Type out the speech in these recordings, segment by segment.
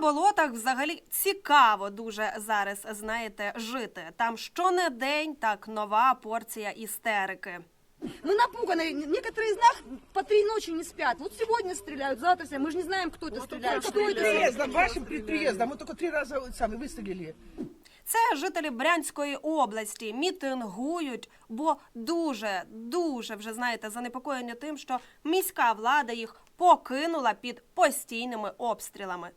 болотах взагалі цікаво дуже зараз, знаєте, жити. Там щонедень так нова порція істерики. Мы напуганы. Некоторые из нас по три ночи не спят. Вот сегодня стреляют, завтра стреляют. Мы же не знаем, кто это стреляет, что Перед это. приездом, вашим перед приездом, мы только три раза вот сами выстрелили. Це жителі Брянської області мітингують, бо дуже, дуже вже знаєте, занепокоєні тим, що міська влада їх покинула під постійними обстрілами.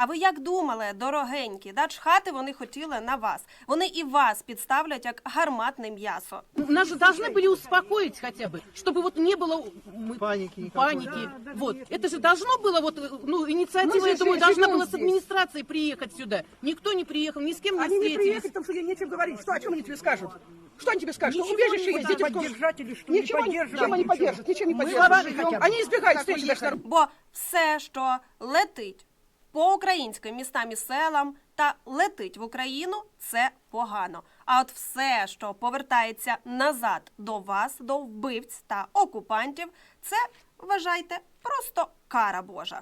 А ви як думали, дорогенькі, да чхати вони хотіли на вас. Вони і вас підставлять як гарматне м'ясо. Нас же должны были успокоить хотя бы, чтобы вот не было мы- Паники никакой. паники. вот. Это же должно было, вот, ну, инициатива, Мы я же думаю, живем должна была с здесь. администрацией приехать сюда. Никто не приехал, ни с кем не Они не встретились. приехали, потому что нечем говорить. Что, о чем они тебе скажут? Что они тебе скажут? Что Ничего убежище не есть, будут дети в школе. поддержать или что, не Ничего, не- поддерживать, чем они ничего. поддержат? Ничем не Мы поддержат. словами хотя бы. Они избегают Как встречи даже уехали. на Бо все, що летить по українським містам і селам та летить в Україну, це погано. А от все, що повертається назад до вас, до вбивць та окупантів, це вважайте просто кара Божа.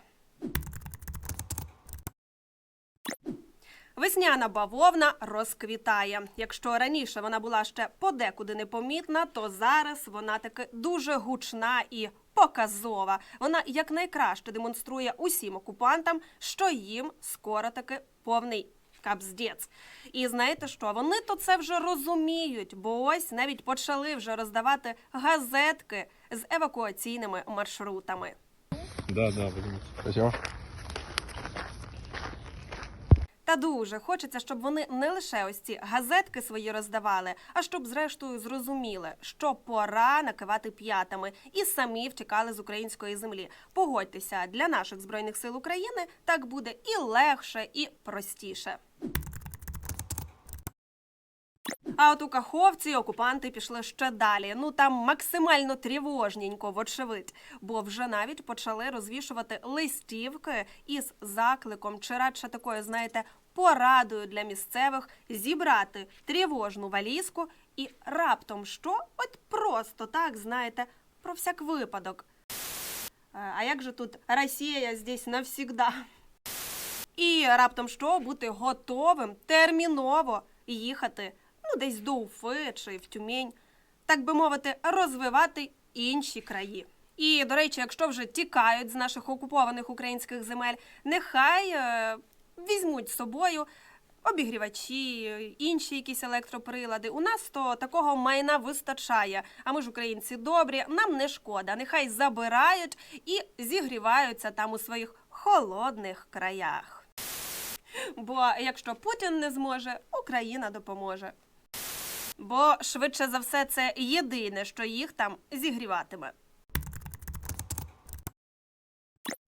Весняна бавовна розквітає. Якщо раніше вона була ще подекуди непомітна, то зараз вона таки дуже гучна і показова. Вона якнайкраще демонструє усім окупантам, що їм скоро таки повний капздець. І знаєте що? Вони то це вже розуміють, бо ось навіть почали вже роздавати газетки з евакуаційними маршрутами. Да, да. Та дуже хочеться, щоб вони не лише ось ці газетки свої роздавали, а щоб зрештою зрозуміли, що пора накивати п'ятами і самі втікали з української землі. Погодьтеся, для наших збройних сил України так буде і легше, і простіше. А от у Каховці окупанти пішли ще далі. Ну там максимально тривожненько, вочевидь, бо вже навіть почали розвішувати листівки із закликом, чи радше такою, знаєте, порадою для місцевих зібрати тривожну валізку і раптом що? От просто так, знаєте, про всяк випадок. Е, А як же тут Росія здесь навсігда? І раптом що бути готовим терміново їхати ну десь до Уфи чи в Тюмень, так би мовити, розвивати інші краї. І, до речі, якщо вже тікають з наших окупованих українських земель, нехай е, візьмуть з собою обігрівачі, інші якісь електроприлади. У нас то такого майна вистачає. А ми ж українці добрі, нам не шкода. Нехай забирають і зігріваються там у своїх холодних краях. Бо якщо Путін не зможе, Україна допоможе. Бо швидше за все це єдине, що їх там зігріватиме.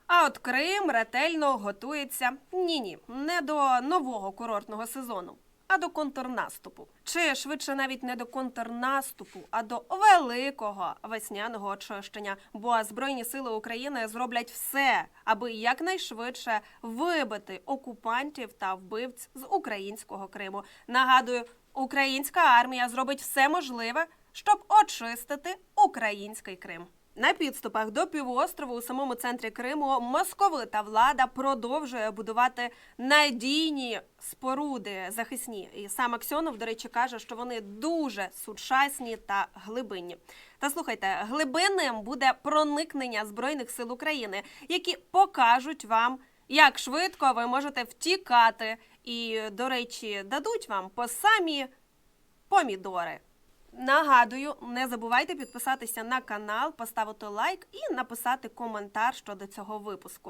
А от Крим ретельно готується ні-ні, не до нового курортного сезону, а до контрнаступу. Чи швидше навіть не до контрнаступу, а до великого весняного очищення. Бо Збройні сили України зроблять все, аби якнайшвидше вибити окупантів та вбивць з українського Криму. Нагадую, українська армія зробить все можливе, щоб очистити український Крим. На підступах до півострову у самому центрі Криму московита влада продовжує будувати надійні споруди захисні. І сам Аксьонов, до речі, каже, що вони дуже сучасні та глибинні. Та слухайте, глибинним буде проникнення збройних сил України, які покажуть вам, як швидко ви можете втікати, і, до речі, дадуть вам по самі помідори. Нагадую, не забувайте підписатися на канал, поставити лайк і написати коментар щодо цього випуску.